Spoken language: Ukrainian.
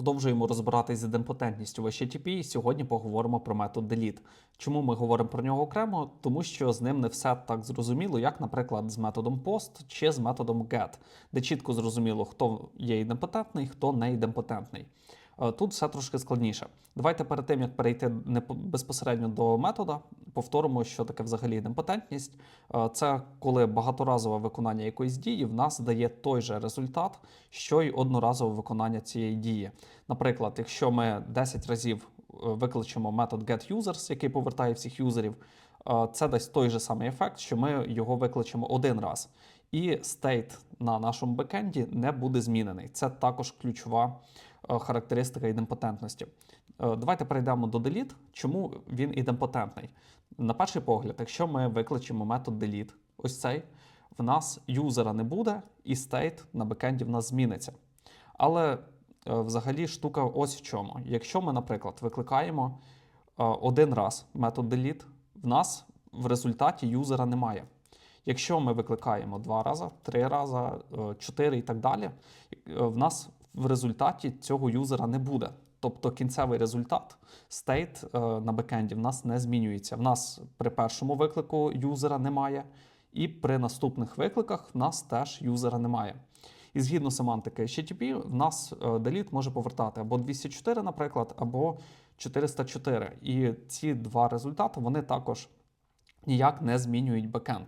Продовжуємо розбиратись з ідемпотентністю в HTTP і сьогодні поговоримо про метод delete. Чому ми говоримо про нього окремо? Тому що з ним не все так зрозуміло, як, наприклад, з методом post чи з методом get, де чітко зрозуміло, хто є ідемпотентний, хто не ідемпотентний. Е, Тут все трошки складніше. Давайте перед тим, як перейти безпосередньо до метода, повторимо, що таке взагалі ідемпотентність. Е, Це коли багаторазове виконання якоїсь дії в нас дає той же результат, що й одноразове виконання цієї дії. Наприклад, якщо ми 10 разів е, викличемо метод getUsers, який повертає всіх юзерів, це дасть той же самий ефект, що ми його викличемо один раз. І стейт на нашому бекенді не буде змінений. Це також ключова е, характеристика ідемпотентності. Е, Давайте перейдемо до delete. Чому він ідемпотентний? На перший погляд, якщо ми викличемо метод delete, ось цей, в нас юзера не буде, і стейт на бекенді в нас зміниться. Але е, взагалі штука ось в чому. Якщо ми, наприклад, викликаємо один раз метод delete, в нас в результаті юзера немає. Якщо ми викликаємо два рази, три рази, е, чотири і так далі, е, в нас в результаті цього юзера не буде. Тобто кінцевий результат, стейт е, на бекенді в нас не змінюється. В нас при першому виклику юзера немає, і при наступних викликах в нас теж юзера немає. І згідно семантики HTTP, в нас delete може повертати або 204, наприклад, або 404. І ці два результати вони також ніяк не змінюють бекенд.